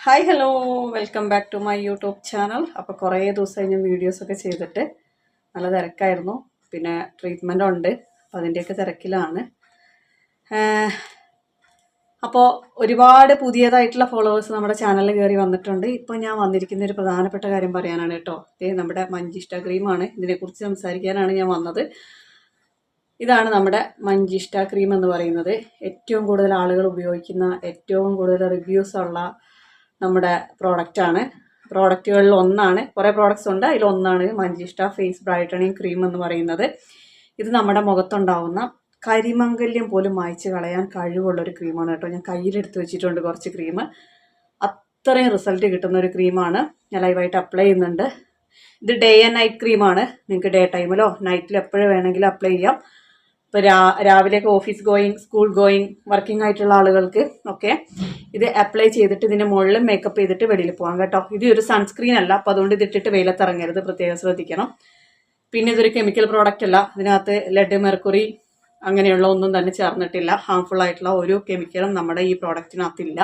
Hi hello welcome back to my YouTube channel അപ്പോൾ കുറേ ദിവസമായി ഞാൻ വീഡിയോസൊക്കെ ചെയ്തിട്ട് നല്ല തിരക്കായിരുന്നു. പിന്നെ ട്രീറ്റ്മെന്റ് ഉണ്ട്. അപ്പോൾ അതിന്റെയൊക്കെ തിരക്കിലാണ്. അപ്പോൾ ഒരുപാട് പുതിയതായിട്ടുള്ള ഫോളോവേഴ്സ് നമ്മുടെ ചാനലിൽ കയറി വന്നിട്ടുണ്ട്. ഇപ്പോൾ ഞാൻ വന്നിരിക്കുന്ന ഒരു പ്രധാനപ്പെട്ട കാര്യം പറയാനാണ് കേട്ടോ. ഇത് നമ്മുടെ മഞ്ചിഷ്ട ക്രീമാണ് ഇതിനെക്കുറിച്ച് സംസാരിക്കാനാണ് ഞാൻ വന്നത്. ഇതാണ് നമ്മുടെ മഞ്ചിഷ്ട ക്രീം എന്ന് പറയുന്നത്. ഏറ്റവും കൂടുതൽ ആളുകൾ ഉപയോഗിക്കുന്ന ഏറ്റവും കൂടുതൽ റിവ്യൂസ് ഉള്ള നമ്മുടെ പ്രോഡക്റ്റാണ് പ്രോഡക്റ്റുകളിൽ ഒന്നാണ്. കുറേ പ്രോഡക്റ്റ്സ് ഉണ്ട്. അതിലൊന്നാണ് മഞ്ചിഷ്ട ഫേസ് ബ്രൈറ്റണിങ് ക്രീം എന്ന് പറയുന്നത്. ഇത് നമ്മുടെ മുഖത്തുണ്ടാവുന്ന കരിമംഗല്യം പോലും മായ്ച്ച് കളയാൻ കഴിവുള്ള ഒരു ക്രീമാണ് കേട്ടോ. ഞാൻ കയ്യിലെടുത്ത് വെച്ചിട്ടുണ്ട് കുറച്ച് ക്രീം അത്രയും റിസൾട്ട് കിട്ടുന്ന ഒരു ക്രീമാണ് ഞാൻ ലൈവായിട്ട് അപ്ലൈ ചെയ്യുന്നുണ്ട്. ഇത് ഡേ ആൻഡ് നൈറ്റ് ക്രീമാണ് നിങ്ങൾക്ക് ഡേ ടൈമിലോ നൈറ്റിൽ എപ്പോഴും വേണമെങ്കിലും അപ്ലൈ ചെയ്യാം. ഇപ്പോൾ രാ രാവിലെയൊക്കെ office going school going working ആയിട്ടുള്ള ആളുകൾക്ക് ഒക്കെ ഇത് അപ്ലൈ ചെയ്തിട്ട് ഇതിന്റെ മുകളിൽ മേക്കപ്പ് ചെയ്തിട്ട് വെളിയിൽ പോകാം കേട്ടോ. ഇത് ഒരു സൺസ്ക്രീൻ അല്ല അപ്പോൾ അതുകൊണ്ട് ഇതിട്ടിട്ട് വെയിലത്തിറങ്ങരുത് പ്രത്യേകം ശ്രദ്ധിക്കണം. പിന്നെ ഇതൊരു കെമിക്കൽ പ്രോഡക്റ്റ് അല്ല ഇതിനകത്ത് ലെഡ് മെർക്കുറി അങ്ങനെയുള്ള ഒന്നും തന്നെ ചേർന്നിട്ടില്ല. ഹാംഫുൾ ആയിട്ടുള്ള ഒരു കെമിക്കലും നമ്മുടെ ഈ പ്രോഡക്റ്റിനകത്തില്ല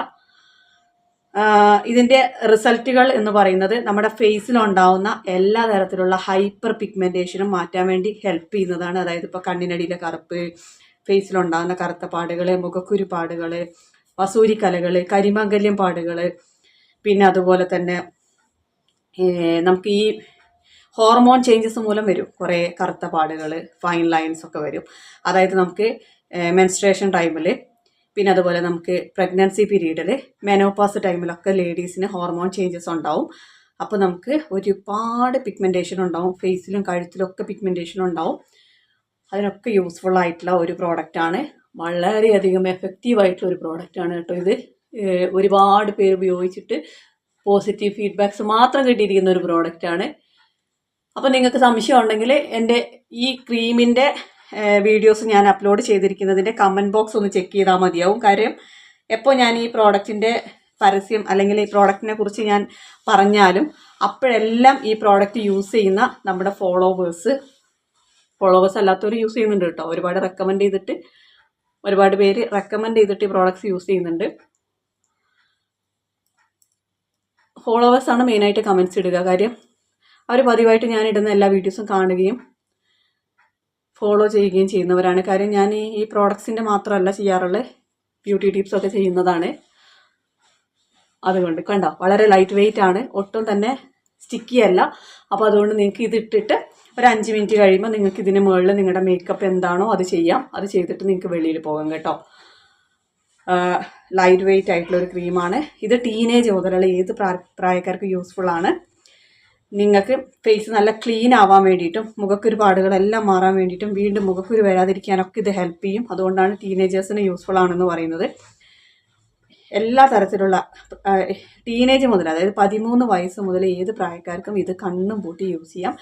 ആഹ് ഇതിന്റെ റിസൾട്ടുകൾ എന്ന് പറയുന്നത് നമ്മുടെ ഫേസിലുണ്ടാവുന്ന എല്ലാ തരത്തിലുള്ള ഹൈപ്പർ പിഗ്മെന്റേഷനും മാറ്റാൻ വേണ്ടി ഹെൽപ്പ് ചെയ്യുന്നതാണ്. അതായത് ഇപ്പോൾ കണ്ണിനടിയിലെ കറുപ്പ് ഫേസിലുണ്ടാകുന്ന കറുത്ത പാടുകൾ മുഖക്കുരു പാടുകൾ വസൂരിക്കലകൾ കരിമംഗല്യം പാടുകൾ പിന്നെ അതുപോലെ തന്നെ നമുക്ക് ഈ ഹോർമോൺ ചേഞ്ചസ് മൂലം വരും. കുറേ കറുത്ത പാടുകൾ ഫൈൻ ലൈൻസ് ഒക്കെ വരും. അതായത് നമുക്ക് മെൻസ്ട്രേഷൻ ടൈമിൽ പിന്നെ അതുപോലെ നമുക്ക് പ്രഗ്നൻസി പീരീഡിൽ മെനോപാസ് ടൈമിലൊക്കെ ലേഡീസിന് ഹോർമോൺ ചേഞ്ചസ് ഉണ്ടാവും. അപ്പോൾ നമുക്ക് ഒരുപാട് പിഗ്മെന്റേഷൻ ഉണ്ടാവും. ഫേസിലും കഴുത്തിലും ഒക്കെ പിഗ്മെന്റേഷൻ ഉണ്ടാവും. അതിനൊക്കെ യൂസ്ഫുൾ ആയിട്ടുള്ള ഒരു പ്രോഡക്റ്റാണ് വളരെയധികം എഫക്റ്റീവ് ആയിട്ടുള്ള ഒരു പ്രോഡക്റ്റാണ് കേട്ടോ ഇത്. ഒരുപാട് പേര് ഉപയോഗിച്ചിട്ട് പോസിറ്റീവ് ഫീഡ്ബാക്ക്സ് മാത്രം കിട്ടിയിരിക്കുന്ന ഒരു പ്രോഡക്റ്റാണ് അപ്പോൾ നിങ്ങൾക്ക് സംശയം ഉണ്ടെങ്കിൽ എന്റെ ഈ ക്രീമിന്റെ വീഡിയോസ് ഞാൻ അപ്ലോഡ് ചെയ്തിരിക്കുന്നതിന്റെ കമന്റ് ബോക്സ് ഒന്ന് ചെക്ക് ചെയ്താൽ മതിയാവും. കാര്യം എപ്പോൾ ഞാൻ ഈ പ്രോഡക്റ്റിന്റെ പരസ്യം അല്ലെങ്കിൽ ഈ പ്രോഡക്റ്റിനെ കുറിച്ച് ഞാൻ പറഞ്ഞാലും അപ്പോഴെല്ലാം ഈ പ്രോഡക്റ്റ് യൂസ് ചെയ്യുന്ന നമ്മുടെ ഫോളോവേഴ്സ് ഫോളോവേഴ്സ് അല്ലാത്തവർ യൂസ് ചെയ്യുന്നുണ്ട് കേട്ടോ. ഒരുപാട് റെക്കമെൻഡ് ചെയ്തിട്ട് ഒരുപാട് പേര് റെക്കമെൻഡ് ചെയ്തിട്ട് ഈ പ്രോഡക്റ്റ്സ് യൂസ് ചെയ്യുന്നുണ്ട്. ഫോളോവേഴ്സാണ് മെയിനായിട്ട് കമന്റ്സ് ഇടുക. കാര്യം അവർ പതിവായിട്ട് ഞാൻ ഇടുന്ന എല്ലാ വീഡിയോസും കാണുകയും ഫോളോ ചെയ്യുകയും ചെയ്യുന്നവരാണ്. കാര്യം ഞാൻ ഈ പ്രോഡക്ട്സിന്റെ മാത്രമല്ല ചെയ്യാറുള്ളത് ബ്യൂട്ടി ടിപ്സ് ഒക്കെ ചെയ്യുന്നതാണ്. അതുകൊണ്ട് കണ്ടോ വളരെ ലൈറ്റ് വെയിറ്റ് ആണ്. ഒട്ടും തന്നെ സ്റ്റിക്കി അല്ല. അപ്പോൾ അതുകൊണ്ട് നിങ്ങൾക്ക് ഇത് ഇട്ടിട്ട് ഒരു അഞ്ച് മിനിറ്റ് കഴിയുമ്പോൾ നിങ്ങൾക്ക് ഇതിന് മുകളിൽ നിങ്ങളുടെ മേക്കപ്പ് എന്താണോ അത് ചെയ്യാം. അത് ചെയ്തിട്ട് നിങ്ങൾക്ക് വെളിയിൽ പോകാം കേട്ടോ. ലൈറ്റ് വെയിറ്റ് ആയിട്ടുള്ള ഒരു ക്രീമാണ് ഇത് ടീനേജ് മുതലുള്ള ഏത് പ്രായ പ്രായക്കാർക്ക് യൂസ്ഫുൾ ആണ്? നിങ്ങൾക്ക് ഫേസ് നല്ല ക്ലീൻ ആവാൻ വേണ്ടിയിട്ടും മുഖക്കുരു പാടുകളെല്ലാം മാറാൻ വേണ്ടിയിട്ടും വീണ്ടും മുഖക്കുരു വരാതിരിക്കാനൊക്കെ ഇത് ഹെൽപ്പ് ചെയ്യും. അതുകൊണ്ടാണ് ടീനേജേഴ്സിന് യൂസ്ഫുൾ ആണെന്ന് പറയുന്നത്. എല്ലാ തരത്തിലുള്ള ടീനേജ് മുതൽ അതായത് പതിമൂന്ന് വയസ്സ് മുതൽ ഏത് പ്രായക്കാർക്കും ഇത് കണ്ണും പൂട്ടി യൂസ് ചെയ്യാം.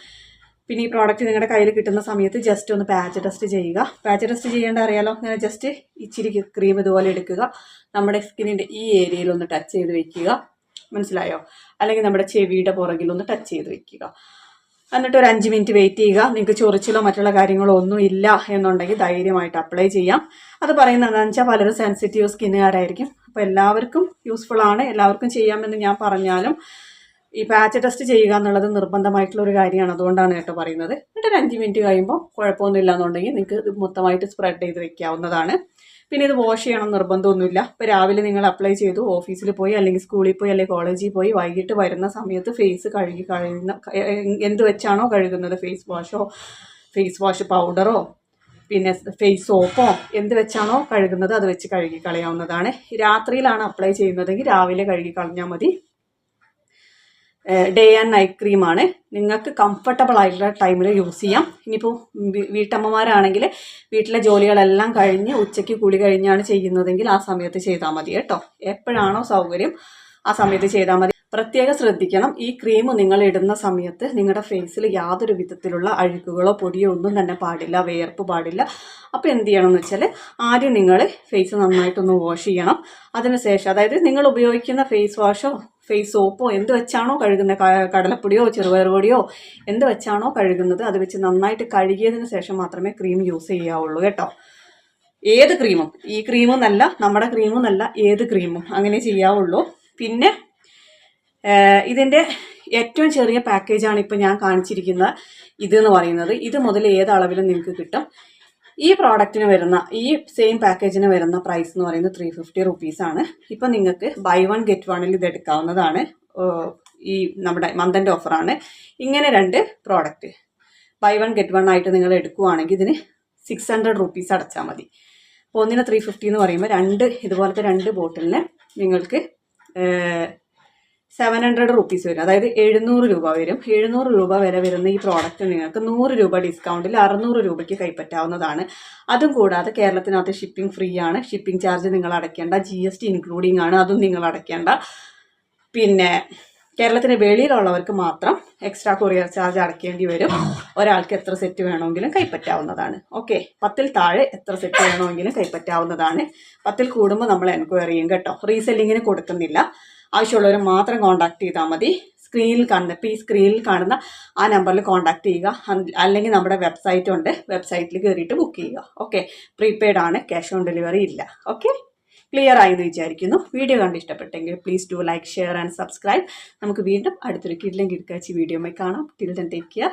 പിന്നെ ഈ പ്രോഡക്റ്റ് നിങ്ങളുടെ കയ്യിൽ കിട്ടുന്ന സമയത്ത് ജസ്റ്റ് ഒന്ന് പാച്ച് ടെസ്റ്റ് ചെയ്യുക. പാച്ച് ടെസ്റ്റ് ചെയ്യേണ്ട അറിയാലോ? ഇങ്ങനെ ജസ്റ്റ് ഇച്ചിരി ക്രീം ഇതുപോലെ എടുക്കുക. നമ്മുടെ സ്കിന്നിന്റെ ഈ ഏരിയയിൽ ഒന്ന് ടച്ച് ചെയ്ത് വെക്കുക. മനസ്സിലായോ? അല്ലെങ്കിൽ നമ്മുടെ ചെവിയുടെ പുറകിൽ ഒന്ന് ടച്ച് ചെയ്ത് വെക്കുക. എന്നിട്ട് ഒരു അഞ്ച് മിനിറ്റ് വെയിറ്റ് ചെയ്യുക. നിങ്ങൾക്ക് ചൊറിച്ചിലോ മറ്റുള്ള കാര്യങ്ങളോ ഒന്നും ഇല്ല എന്നുണ്ടെങ്കിൽ ധൈര്യമായിട്ട് അപ്ലൈ ചെയ്യാം. അത് പറയുന്നത് എന്താണെന്ന് വെച്ചാൽ പലരും സെൻസിറ്റീവ് സ്കിന്നുകാരായിരിക്കും. അപ്പോൾ എല്ലാവർക്കും യൂസ്ഫുൾ ആണ്. എല്ലാവർക്കും ചെയ്യാമെന്ന് ഞാൻ പറഞ്ഞാലും ഈ പാച്ച് ടെസ്റ്റ് ചെയ്യുക എന്നുള്ളത് നിർബന്ധമായിട്ടുള്ള ഒരു കാര്യമാണ്. അതുകൊണ്ടാണ് കേട്ടോ പറയുന്നത്. എന്നിട്ട് ഒരു അഞ്ച് മിനിറ്റ് കഴിയുമ്പോൾ കുഴപ്പമൊന്നുമില്ല എന്നുണ്ടെങ്കിൽ നിങ്ങൾക്ക് ഇത് മൊത്തമായിട്ട് സ്പ്രെഡ് ചെയ്ത് വെക്കാവുന്നതാണ്. പിന്നെ ഇത് വാഷ് ചെയ്യണം നിർബന്ധമൊന്നുമില്ല. ഇപ്പോൾ രാവിലെ നിങ്ങൾ അപ്ലൈ ചെയ്തു ഓഫീസിൽ പോയി അല്ലെങ്കിൽ സ്കൂളിൽ പോയി അല്ലെങ്കിൽ കോളേജിൽ പോയി വൈകിട്ട് വരുന്ന സമയത്ത് ഫേസ് കഴുകി കഴുകുന്ന എന്ത് വെച്ചാണോ കഴുകുന്നത്? ഫേസ് വാഷോ ഫേസ് വാഷ് പൗഡറോ പിന്നെ ഫേസ് സോപ്പോ എന്ത് വെച്ചാണോ കഴുകുന്നത് അത് വെച്ച് കഴുകി കളയാവുന്നതാണ്. രാത്രിയിലാണ് അപ്ലൈ ചെയ്യുന്നതെങ്കിൽ രാവിലെ കഴുകി കളഞ്ഞാൽ മതി. ഡേ ആൻഡ് നൈറ്റ് ക്രീമാണ് നിങ്ങൾക്ക് കംഫർട്ടബിൾ ആയിട്ടുള്ള ടൈമിൽ യൂസ് ചെയ്യാം. ഇനിയിപ്പോൾ വീട്ടമ്മമാരാണെങ്കിൽ വീട്ടിലെ ജോലികളെല്ലാം കഴിഞ്ഞ് ഉച്ചയ്ക്ക് കുളി കഴിഞ്ഞാണ് ചെയ്യുന്നതെങ്കിൽ ആ സമയത്ത് ചെയ്താൽ മതി കേട്ടോ. എപ്പോഴാണോ സൗകര്യം ആ സമയത്ത് ചെയ്താൽ മതി. പ്രത്യേകം ശ്രദ്ധിക്കണം. ഈ ക്രീം നിങ്ങൾ ഇടുന്ന സമയത്ത് നിങ്ങളുടെ ഫേസിൽ യാതൊരു വിധത്തിലുള്ള അഴുക്കുകളോ പൊടിയോ ഒന്നും തന്നെ പാടില്ല വേർപ്പ് പാടില്ല. അപ്പോൾ എന്ത് ചെയ്യണം എന്ന് വെച്ചാൽ ആദ്യം നിങ്ങൾ ഫേസ് നന്നായിട്ടൊന്ന് വാഷ് ചെയ്യണം. അതിനുശേഷം അതായത് നിങ്ങൾ ഉപയോഗിക്കുന്ന ഫേസ് വാഷോ ഫേസ് സോപ്പോ എന്ത് വെച്ചാണോ കഴുകുന്നത് കടലപ്പൊടിയോ ചെറുപയർ പൊടിയോ എന്ത് വെച്ചാണോ കഴുകുന്നത് അത് വെച്ച് നന്നായിട്ട് കഴുകിയതിന് ശേഷം മാത്രമേ ക്രീം യൂസ് ചെയ്യാവുള്ളൂ കേട്ടോ. ഏത് ക്രീമും ഈ ക്രീമും നല്ല നമ്മുടെ ക്രീമും നല്ല ഏത് ക്രീമും അങ്ങനെ ചെയ്യാവുള്ളൂ. പിന്നെ ഇതിന്റെ ഏറ്റവും ചെറിയ പാക്കേജാണ് ഇപ്പോൾ ഞാൻ കാണിച്ചിരിക്കുന്നത്. ഇത് എന്ന് പറയുന്നത്. ഇത് മുതൽ ഏത് അളവിലും നിങ്ങൾക്ക് കിട്ടും. ഈ പ്രോഡക്റ്റിന് വരുന്ന ഈ സെയിം പാക്കേജിന് വരുന്ന പ്രൈസ് എന്ന് പറയുന്നത് ത്രീ ഫിഫ്റ്റി റുപ്പീസാണ് ഇപ്പം നിങ്ങൾക്ക് ബൈ വൺ ഗെറ്റ് വണ്ണിൽ ഇത് എടുക്കാവുന്നതാണ്. ഈ നമ്മുടെ മന്തന്റെ ഓഫറാണ് ഇങ്ങനെ രണ്ട് product buy one get one ആയിട്ട് നിങ്ങൾ എടുക്കുവാണെങ്കിൽ ഇതിന് സിക്സ് ഹൺഡ്രഡ് റുപ്പീസ് അടച്ചാൽ മതി. അപ്പോൾ ഒന്നിന് ത്രീ ഫിഫ്റ്റി എന്ന് പറയുമ്പോൾ രണ്ട് ഇതുപോലത്തെ രണ്ട് ബോട്ടിലിന് നിങ്ങൾക്ക് സെവൻ ഹൺഡ്രഡ് റുപ്പീസ് വരും. അതായത് എഴുന്നൂറ് രൂപ വരും. എഴുന്നൂറ് രൂപ വരെ വരുന്ന ഈ പ്രോഡക്റ്റ് നിങ്ങൾക്ക് നൂറ് രൂപ ഡിസ്കൗണ്ടിൽ അറുന്നൂറ് രൂപയ്ക്ക് കൈപ്പറ്റാവുന്നതാണ്. അതും കൂടാതെ കേരളത്തിനകത്ത് ഷിപ്പിംഗ് ഫ്രീ ആണ്. ഷിപ്പിംഗ് ചാർജ് നിങ്ങൾ അടയ്ക്കേണ്ട. ജി എസ് ടി ഇൻക്ലൂഡിംഗ് ആണ്. അതും നിങ്ങൾ അടയ്ക്കേണ്ട. പിന്നെ കേരളത്തിന് വെളിയിലുള്ളവർക്ക് മാത്രം എക്സ്ട്രാ കൊറിയർ ചാർജ് അടയ്ക്കേണ്ടി വരും. ഒരാൾക്ക് എത്ര സെറ്റ് വേണമെങ്കിലും കൈപ്പറ്റാവുന്നതാണ്. ഓക്കെ പത്തിൽ താഴെ എത്ര സെറ്റ് വേണമെങ്കിലും കൈപ്പറ്റാവുന്നതാണ്. പത്തിൽ കൂടുമ്പോൾ നമ്മൾ എൻക്വയറി കേട്ടോ. റീസെല്ലിങ്ങിന് കൊടുക്കുന്നില്ല. ആവശ്യമുള്ളവർ മാത്രം കോൺടാക്ട് ചെയ്താൽ മതി. സ്ക്രീനിൽ കാണുന്ന ഇപ്പോൾ ഈ സ്ക്രീനിൽ കാണുന്ന ആ നമ്പറിൽ കോൺടാക്ട് ചെയ്യുക. അല്ലെങ്കിൽ നമ്മുടെ വെബ്സൈറ്റ് ഉണ്ട്. വെബ്സൈറ്റിൽ കയറിയിട്ട് ബുക്ക് ചെയ്യുക. ഓക്കെ പ്രീപെയ്ഡ് ആണ്. ക്യാഷ് ഓൺ ഡെലിവറി ഇല്ല. ഓക്കെ ക്ലിയർ ആയെന്ന് വിചാരിക്കുന്നു. വീഡിയോ കണ്ട് ഇഷ്ടപ്പെട്ടെങ്കിൽ please do like share and subscribe നമുക്ക് വീണ്ടും അടുത്തൊരു കിഡ്ലും കിടക്കാച്ചി വീഡിയോമായി കാണാം. Till then take care